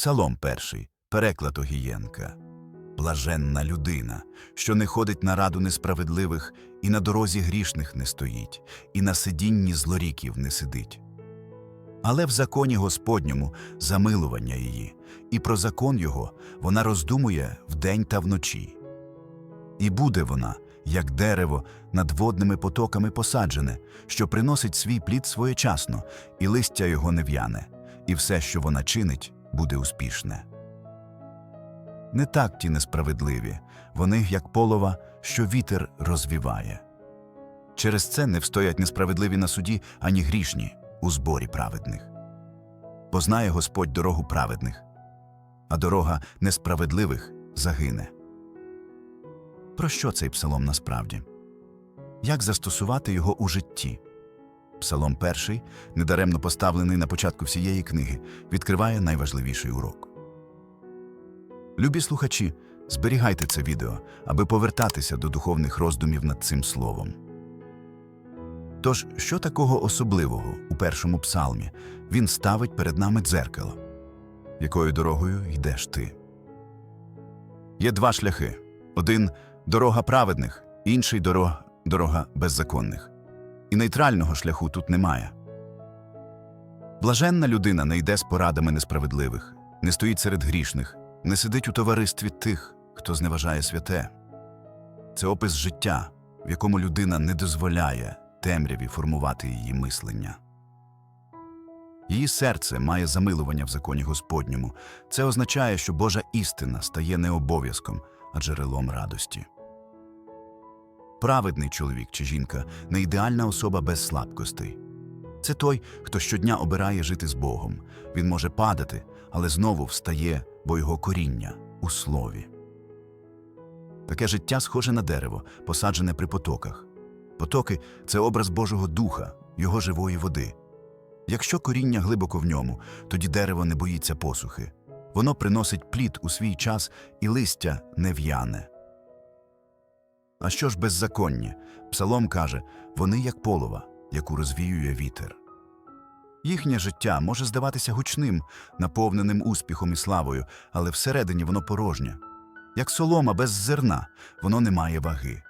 Псалом перший, переклад Огієнка. Блаженна людина, що не ходить на раду несправедливих, і на дорозі грішних не стоїть, і на сидінні злоріків не сидить. Але в законі Господньому замилування її, і про закон його вона роздумує вдень та вночі. І буде вона, як дерево, над водними потоками посаджене, що приносить свій плід своєчасно, і листя його не в'яне, і все, що вона чинить, буде успішне. Не так ті несправедливі, вони, як полова, що вітер розвіває. Через це не встоять несправедливі на суді, ані грішні у зборі праведних. Познає Господь дорогу праведних, а дорога несправедливих загине. Про що цей псалом насправді? Як застосувати його у житті? Псалом перший, недаремно поставлений на початку всієї книги, відкриває найважливіший урок. Любі слухачі, зберігайте це відео, аби повертатися до духовних роздумів над цим словом. Тож, що такого особливого у першому псалмі він ставить перед нами дзеркало? Якою дорогою йдеш ти? Є два шляхи: один дорога праведних, інший дорога, дорога беззаконних. І нейтрального шляху тут немає. Блаженна людина не йде з порадами несправедливих, не стоїть серед грішних, не сидить у товаристві тих, хто зневажає святе. Це опис життя, в якому людина не дозволяє темряві формувати її мислення. Її серце має замилування в законі Господньому. Це означає, що Божа істина стає не обов'язком, а джерелом радості. Праведний чоловік чи жінка не ідеальна особа без слабкостей. Це той, хто щодня обирає жити з Богом. Він може падати, але знову встає, бо його коріння у слові. Таке життя схоже на дерево, посаджене при потоках. Потоки це образ Божого Духа, його живої води. Якщо коріння глибоко в ньому, тоді дерево не боїться посухи. Воно приносить плід у свій час і листя не в'яне. А що ж беззаконні? Псалом каже, вони як полова, яку розвіює вітер. Їхнє життя може здаватися гучним, наповненим успіхом і славою, але всередині воно порожнє. Як солома без зерна, воно не має ваги.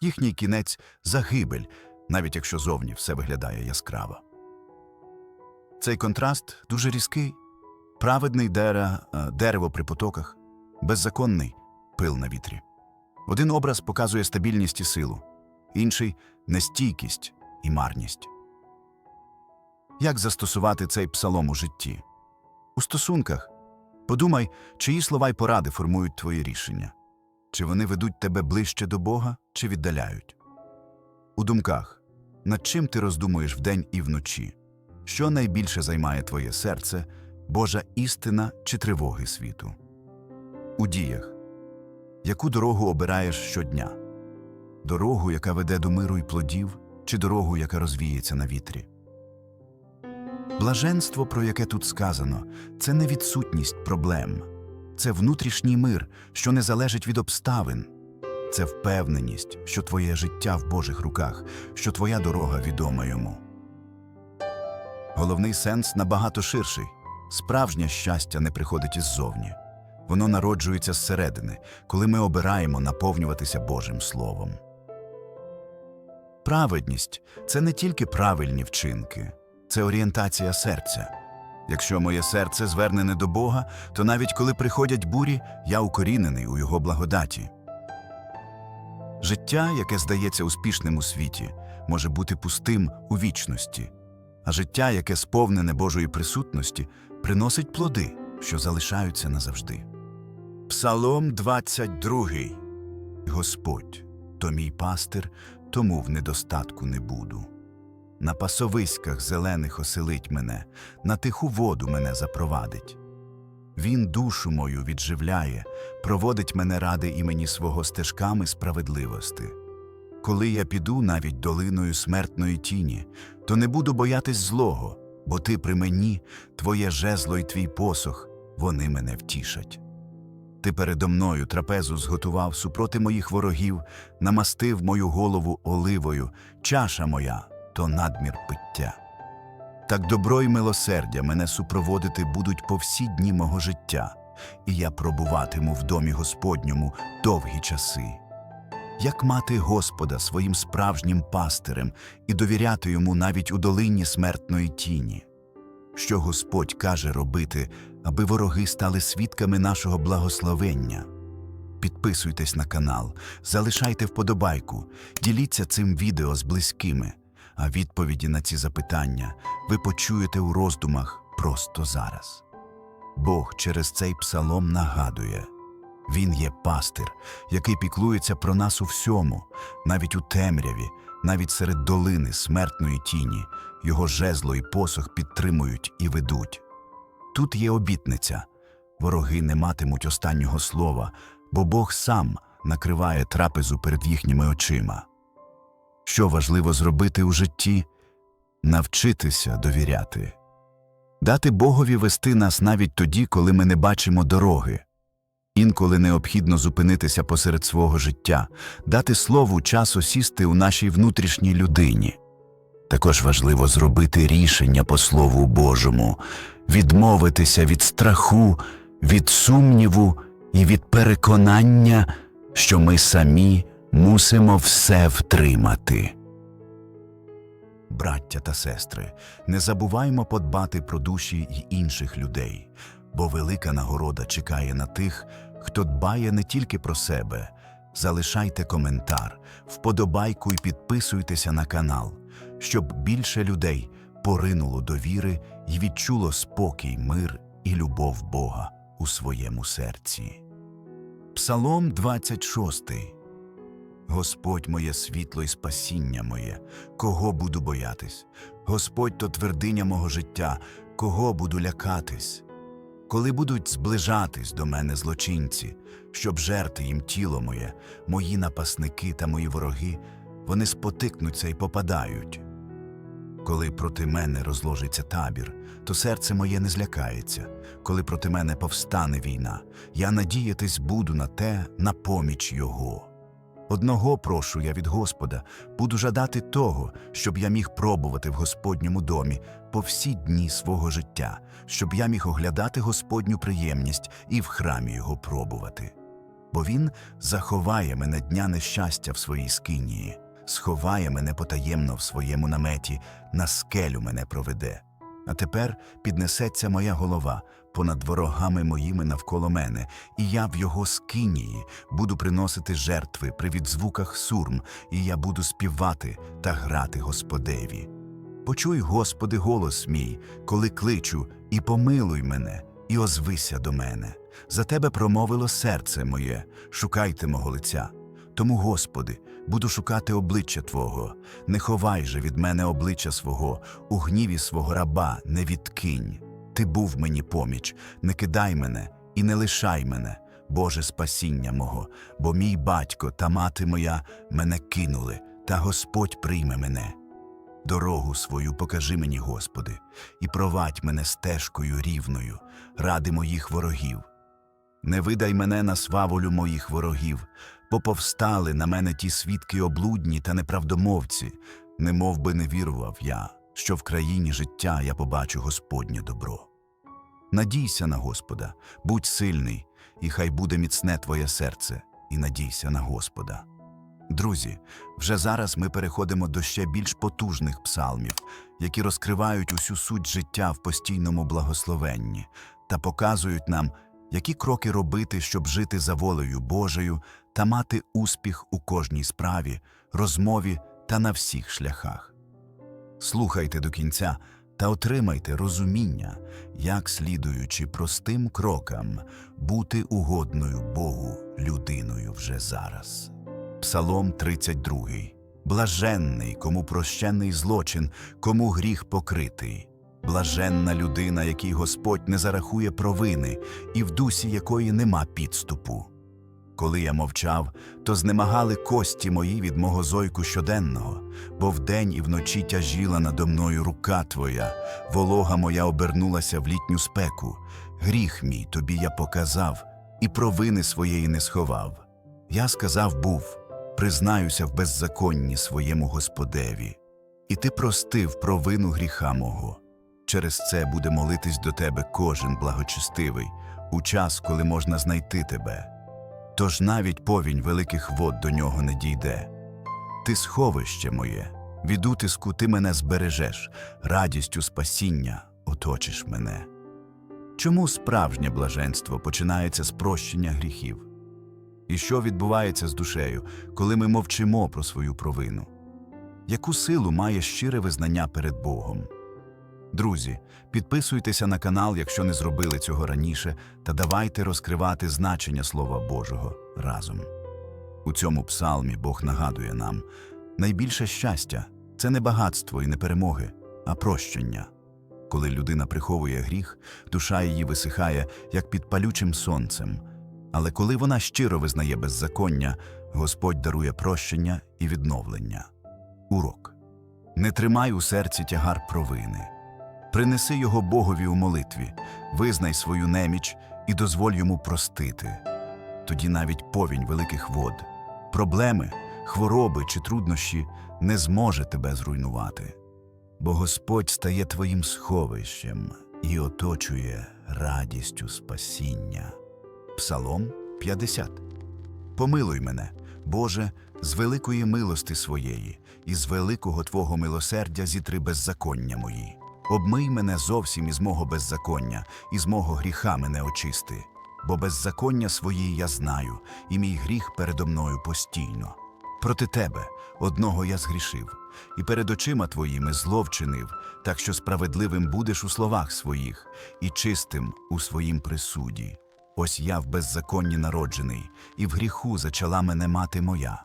Їхній кінець загибель, навіть якщо зовні все виглядає яскраво. Цей контраст дуже різкий. Праведний е, дерево при потоках, беззаконний пил на вітрі. Один образ показує стабільність і силу, інший нестійкість і марність. Як застосувати цей псалом у житті? У стосунках подумай, чиї слова й поради формують твої рішення, чи вони ведуть тебе ближче до Бога, чи віддаляють. У думках над чим ти роздумуєш вдень і вночі, що найбільше займає твоє серце, Божа істина чи тривоги світу? У діях яку дорогу обираєш щодня? Дорогу, яка веде до миру й плодів, чи дорогу, яка розвіється на вітрі? Блаженство, про яке тут сказано, це не відсутність проблем, це внутрішній мир, що не залежить від обставин, це впевненість, що твоє життя в Божих руках, що твоя дорога відома йому. Головний сенс набагато ширший справжнє щастя не приходить іззовні. Воно народжується зсередини, коли ми обираємо наповнюватися Божим Словом. Праведність це не тільки правильні вчинки, це орієнтація серця. Якщо моє серце звернене до Бога, то навіть коли приходять бурі, я укорінений у Його благодаті. Життя, яке здається успішним у світі, може бути пустим у вічності, а життя, яке сповнене Божої присутності, приносить плоди, що залишаються назавжди. Псалом 22 Господь, то мій пастир, тому в недостатку не буду. На пасовиськах зелених оселить мене, на тиху воду мене запровадить. Він душу мою відживляє, проводить мене ради імені свого стежками справедливости. Коли я піду навіть долиною смертної тіні, то не буду боятись злого, бо ти при мені, твоє жезло й твій посох, вони мене втішать. Ти передо мною трапезу зготував супроти моїх ворогів, намастив мою голову оливою, чаша моя то надмір пиття. Так добро й милосердя мене супроводити будуть по всі дні мого життя, і я пробуватиму в домі Господньому довгі часи. Як мати Господа своїм справжнім пастирем і довіряти йому навіть у долині смертної тіні. Що Господь каже робити, аби вороги стали свідками нашого благословення. Підписуйтесь на канал, залишайте вподобайку, діліться цим відео з близькими, а відповіді на ці запитання ви почуєте у роздумах просто зараз. Бог через цей псалом нагадує Він є пастир, який піклується про нас у всьому, навіть у темряві, навіть серед долини смертної тіні, його жезло і посох підтримують і ведуть. Тут є обітниця вороги не матимуть останнього слова, бо Бог сам накриває трапезу перед їхніми очима. Що важливо зробити у житті? Навчитися довіряти, дати Богові вести нас навіть тоді, коли ми не бачимо дороги. Інколи необхідно зупинитися посеред свого життя, дати слову часу сісти у нашій внутрішній людині. Також важливо зробити рішення по Слову Божому, відмовитися від страху, від сумніву і від переконання, що ми самі мусимо все втримати. Браття та сестри, не забуваймо подбати про душі й інших людей, бо велика нагорода чекає на тих, хто дбає не тільки про себе. Залишайте коментар, вподобайку і підписуйтеся на канал, щоб більше людей поринуло до віри і відчуло спокій, мир і любов Бога у своєму серці. Псалом 26 Господь моє світло і спасіння моє, кого буду боятись? Господь то твердиня мого життя, кого буду лякатись? Коли будуть зближатись до мене злочинці, щоб жерти їм тіло моє, мої напасники та мої вороги, вони спотикнуться і попадають. Коли проти мене розложиться табір, то серце моє не злякається. Коли проти мене повстане війна, я надіятись буду на те, на поміч його. Одного прошу я від Господа, буду жадати того, щоб я міг пробувати в Господньому домі по всі дні свого життя, щоб я міг оглядати Господню приємність і в храмі його пробувати. Бо він заховає мене дня нещастя в своїй скинії, сховає мене потаємно в своєму наметі, на скелю мене проведе. А тепер піднесеться моя голова понад ворогами моїми навколо мене, і я в його скинії буду приносити жертви при відзвуках сурм, і я буду співати та грати Господеві. Почуй, Господи, голос мій, коли кличу, і помилуй мене, і озвися до мене. За тебе промовило серце моє, шукайте мого лиця. Тому, Господи, буду шукати обличчя Твого, не ховай же від мене обличчя свого, у гніві свого раба не відкинь. Ти був мені поміч, не кидай мене і не лишай мене, Боже спасіння мого, бо мій батько та мати моя мене кинули, та Господь прийме мене. Дорогу свою покажи мені, Господи, і провадь мене стежкою рівною, ради моїх ворогів. Не видай мене на сваволю моїх ворогів, бо повстали на мене ті свідки облудні та неправдомовці, не мов би не вірував я, що в країні життя я побачу Господнє добро. Надійся на Господа, будь сильний, і хай буде міцне твоє серце, і надійся на Господа. Друзі, вже зараз ми переходимо до ще більш потужних псалмів, які розкривають усю суть життя в постійному благословенні та показують нам, які кроки робити, щоб жити за волею Божою та мати успіх у кожній справі, розмові та на всіх шляхах. Слухайте до кінця та отримайте розуміння, як, слідуючи простим крокам, бути угодною Богу людиною вже зараз. Псалом 32. Блаженний, кому прощений злочин, кому гріх покритий. Блаженна людина, якій Господь не зарахує провини, і в дусі якої нема підступу. Коли я мовчав, то знемагали кості мої від мого зойку щоденного, бо вдень і вночі тяжіла надо мною рука твоя, волога моя обернулася в літню спеку. Гріх мій тобі я показав, і провини своєї не сховав. Я сказав був, признаюся в беззаконні своєму Господеві, і ти простив провину гріха мого. Через це буде молитись до тебе кожен благочестивий у час, коли можна знайти тебе. Тож навіть повінь великих вод до нього не дійде. Ти сховище моє, від утиску ти мене збережеш, радістю спасіння оточиш мене. Чому справжнє блаженство починається з прощення гріхів? І що відбувається з душею, коли ми мовчимо про свою провину? Яку силу має щире визнання перед Богом? Друзі, підписуйтеся на канал, якщо не зробили цього раніше, та давайте розкривати значення Слова Божого разом. У цьому псалмі Бог нагадує нам найбільше щастя це не багатство і не перемоги, а прощення. Коли людина приховує гріх, душа її висихає, як під палючим сонцем. Але коли вона щиро визнає беззаконня, Господь дарує прощення і відновлення. Урок. Не тримай у серці тягар провини. Принеси його Богові у молитві, визнай свою неміч і дозволь йому простити. Тоді навіть повінь великих вод, проблеми, хвороби чи труднощі не зможе тебе зруйнувати. Бо Господь стає твоїм сховищем і оточує радістю спасіння. Псалом 50 Помилуй мене, Боже, з великої милости своєї, і з великого Твого милосердя зітри беззаконня мої. Обмий мене зовсім із мого беззаконня, і з мого гріха мене очисти. Бо беззаконня свої я знаю, і мій гріх передо мною постійно. Проти тебе одного я згрішив, і перед очима твоїми зло вчинив, так що справедливим будеш у словах своїх, і чистим у своїм присуді. Ось я в беззаконні народжений, і в гріху зачала мене мати моя.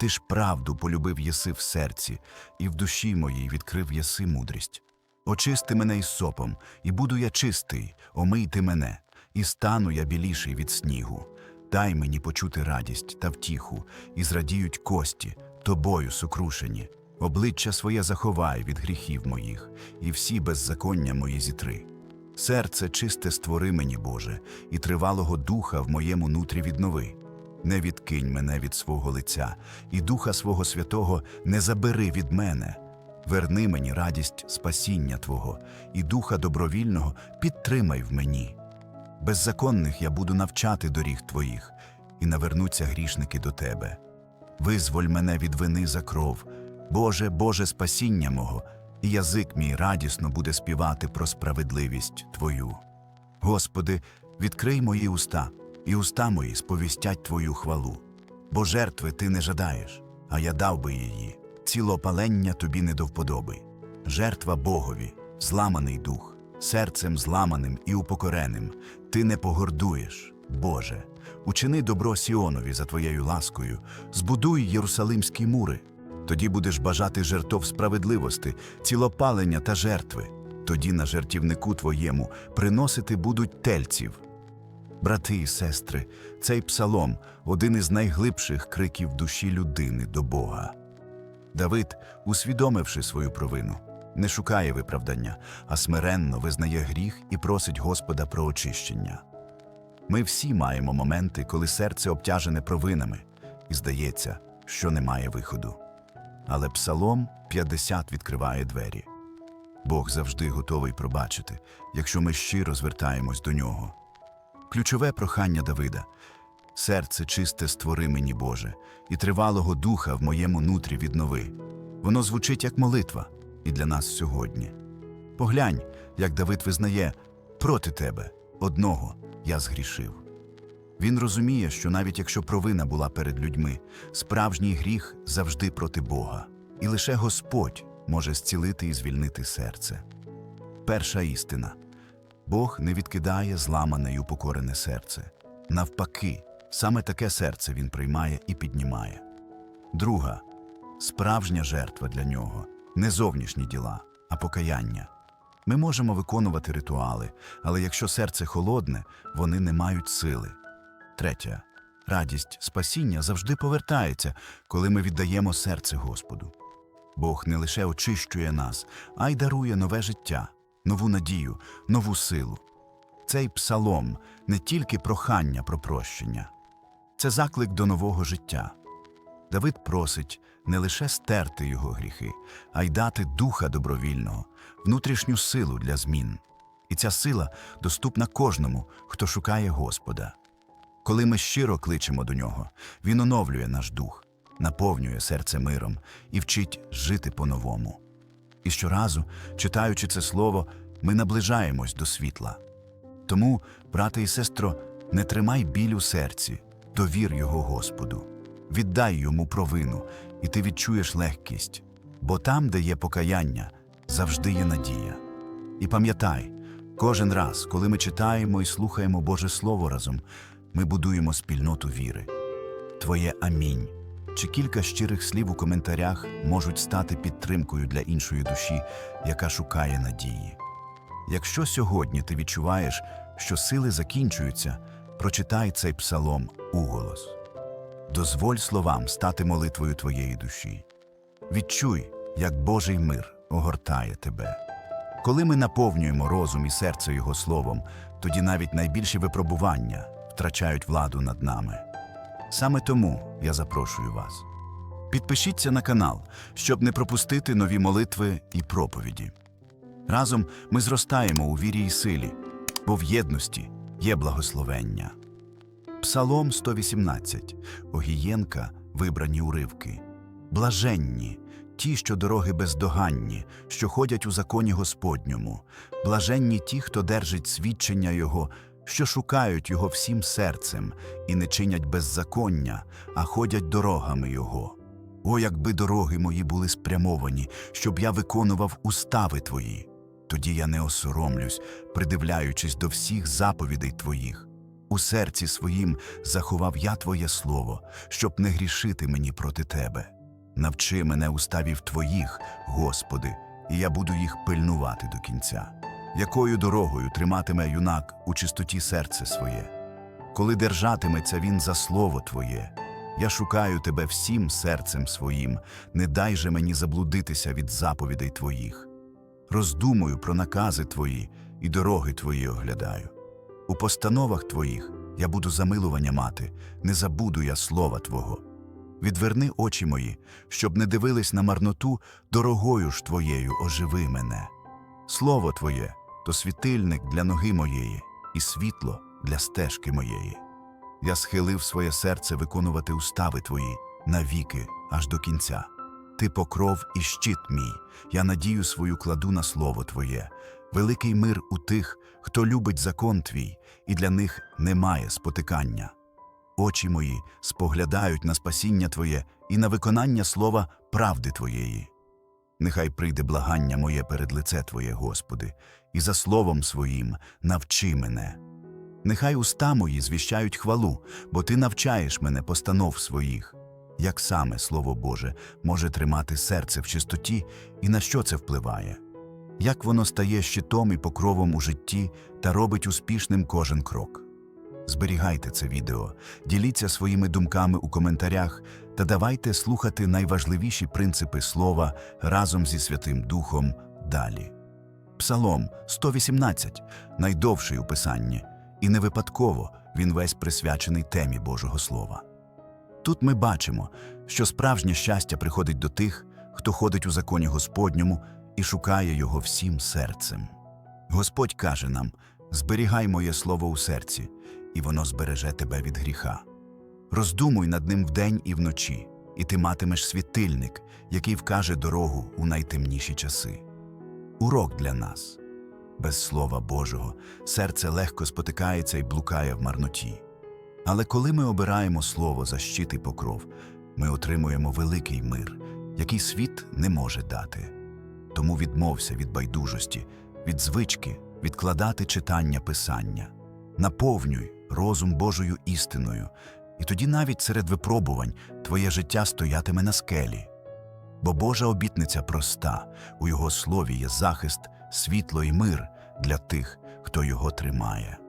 Ти ж правду полюбив єси в серці, і в душі моїй відкрив єси мудрість. Очисти мене із сопом, і буду я чистий, омийте мене, і стану я біліший від снігу. Дай мені почути радість та втіху, і зрадіють кості, тобою сукрушені. Обличчя своє заховай від гріхів моїх, і всі беззаконня мої зітри. Серце чисте створи мені, Боже, і тривалого духа в моєму нутрі віднови. Не відкинь мене від свого лиця, і Духа свого Святого не забери від мене. Верни мені радість спасіння Твого, і Духа добровільного підтримай в мені. Беззаконних я буду навчати доріг Твоїх, і навернуться грішники до Тебе. Визволь мене від вини за кров, Боже, Боже спасіння мого, і язик мій радісно буде співати про справедливість Твою. Господи, відкрий мої уста, і уста мої сповістять Твою хвалу. Бо жертви ти не жадаєш, а я дав би її. Цілопалення тобі не до вподоби. Жертва Богові, зламаний дух, серцем зламаним і упокореним. Ти не погордуєш, Боже. Учини добро Сіонові за твоєю ласкою, збудуй Єрусалимські мури. Тоді будеш бажати жертов справедливости, цілопалення та жертви. Тоді на жертівнику твоєму приносити будуть тельців. Брати і сестри, цей псалом один із найглибших криків душі людини до Бога. Давид, усвідомивши свою провину, не шукає виправдання, а смиренно визнає гріх і просить Господа про очищення. Ми всі маємо моменти, коли серце обтяжене провинами, і здається, що немає виходу. Але Псалом 50 відкриває двері. Бог завжди готовий пробачити, якщо ми щиро звертаємось до нього. Ключове прохання Давида серце чисте створи мені, Боже, і тривалого духа в моєму нутрі віднови. Воно звучить як молитва і для нас сьогодні. Поглянь, як Давид визнає проти тебе одного я згрішив. Він розуміє, що навіть якщо провина була перед людьми, справжній гріх завжди проти Бога, і лише Господь може зцілити і звільнити серце. Перша істина Бог не відкидає зламане й упокорене серце. Навпаки, саме таке серце він приймає і піднімає. Друга справжня жертва для нього не зовнішні діла, а покаяння. Ми можемо виконувати ритуали, але якщо серце холодне, вони не мають сили. Третя радість спасіння завжди повертається, коли ми віддаємо серце Господу. Бог не лише очищує нас, а й дарує нове життя, нову надію, нову силу. Цей псалом не тільки прохання про прощення, це заклик до нового життя. Давид просить не лише стерти його гріхи, а й дати духа добровільного, внутрішню силу для змін. І ця сила доступна кожному, хто шукає Господа. Коли ми щиро кличемо до нього, Він оновлює наш дух, наповнює серце миром і вчить жити по-новому. І щоразу, читаючи це слово, ми наближаємось до світла. Тому, брате і сестро, не тримай біль у серці, довір його Господу, віддай йому провину, і ти відчуєш легкість, бо там, де є покаяння, завжди є надія. І пам'ятай, кожен раз, коли ми читаємо і слухаємо Боже Слово разом, ми будуємо спільноту віри. Твоє амінь чи кілька щирих слів у коментарях можуть стати підтримкою для іншої душі, яка шукає надії. Якщо сьогодні ти відчуваєш, що сили закінчуються, прочитай цей псалом уголос. Дозволь словам стати молитвою твоєї душі. Відчуй, як Божий мир огортає тебе. Коли ми наповнюємо розум і серце Його словом, тоді навіть найбільші випробування втрачають владу над нами. Саме тому я запрошую вас. Підпишіться на канал, щоб не пропустити нові молитви і проповіді. Разом ми зростаємо у вірі і силі, бо в єдності є благословення. Псалом 118. Огієнка вибрані уривки. Блаженні, ті, що дороги бездоганні, що ходять у законі Господньому, блаженні ті, хто держить свідчення Його, що шукають Його всім серцем і не чинять беззаконня, а ходять дорогами Його. О, якби дороги мої були спрямовані, щоб я виконував устави Твої. Тоді я не осоромлюсь, придивляючись до всіх заповідей Твоїх. У серці своїм заховав я Твоє слово, щоб не грішити мені проти Тебе. Навчи мене уставів Твоїх, Господи, і я буду їх пильнувати до кінця. Якою дорогою триматиме юнак у чистоті серце своє? Коли держатиметься він за слово Твоє, я шукаю Тебе всім серцем своїм, не дай же мені заблудитися від заповідей Твоїх. Роздумую про накази Твої і дороги Твої оглядаю. У постановах Твоїх я буду замилування мати, не забуду я слова Твого. Відверни очі мої, щоб не дивились на марноту, дорогою ж Твоєю оживи мене. Слово Твоє то світильник для ноги моєї і світло для стежки моєї. Я схилив своє серце виконувати устави Твої навіки аж до кінця. Ти покров і щит мій, я надію свою кладу на слово Твоє, великий мир у тих, хто любить закон Твій, і для них немає спотикання. Очі мої споглядають на спасіння Твоє і на виконання слова правди Твоєї. Нехай прийде благання моє перед лице Твоє, Господи, і за словом своїм навчи мене. Нехай уста мої звіщають хвалу, бо Ти навчаєш мене постанов своїх. Як саме Слово Боже може тримати серце в чистоті і на що це впливає? Як воно стає щитом і покровом у житті та робить успішним кожен крок? Зберігайте це відео, діліться своїми думками у коментарях та давайте слухати найважливіші принципи слова разом зі Святим Духом далі. Псалом 118 найдовший у писанні, і не випадково він весь присвячений темі Божого Слова. Тут ми бачимо, що справжнє щастя приходить до тих, хто ходить у законі Господньому і шукає його всім серцем. Господь каже нам: зберігай моє слово у серці, і воно збереже тебе від гріха. Роздумуй над ним вдень і вночі, і ти матимеш світильник, який вкаже дорогу у найтемніші часи. Урок для нас. Без Слова Божого серце легко спотикається і блукає в марноті. Але коли ми обираємо слово за щит покров, ми отримуємо великий мир, який світ не може дати. Тому відмовся від байдужості, від звички відкладати читання писання, наповнюй розум Божою істиною, і тоді навіть серед випробувань твоє життя стоятиме на скелі. Бо Божа обітниця проста, у Його слові є захист, світло і мир для тих, хто його тримає.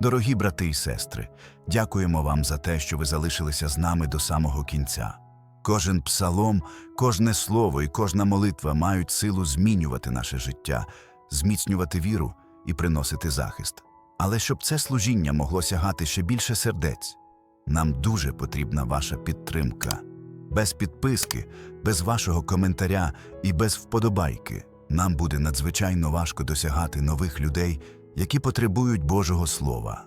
Дорогі брати і сестри, дякуємо вам за те, що ви залишилися з нами до самого кінця. Кожен псалом, кожне слово і кожна молитва мають силу змінювати наше життя, зміцнювати віру і приносити захист. Але щоб це служіння могло сягати ще більше сердець, Нам дуже потрібна ваша підтримка. Без підписки, без вашого коментаря і без вподобайки нам буде надзвичайно важко досягати нових людей, які потребують Божого Слова.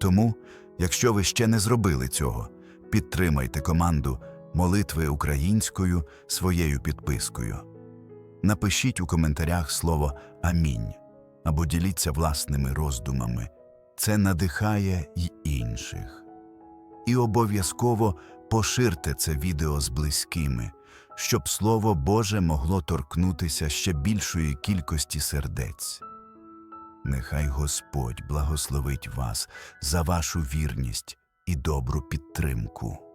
Тому, якщо ви ще не зробили цього, підтримайте команду молитви українською своєю підпискою. Напишіть у коментарях слово Амінь або діліться власними роздумами. Це надихає й інших. І обов'язково поширте це відео з близькими, щоб Слово Боже могло торкнутися ще більшої кількості сердець. Нехай Господь благословить вас за вашу вірність і добру підтримку.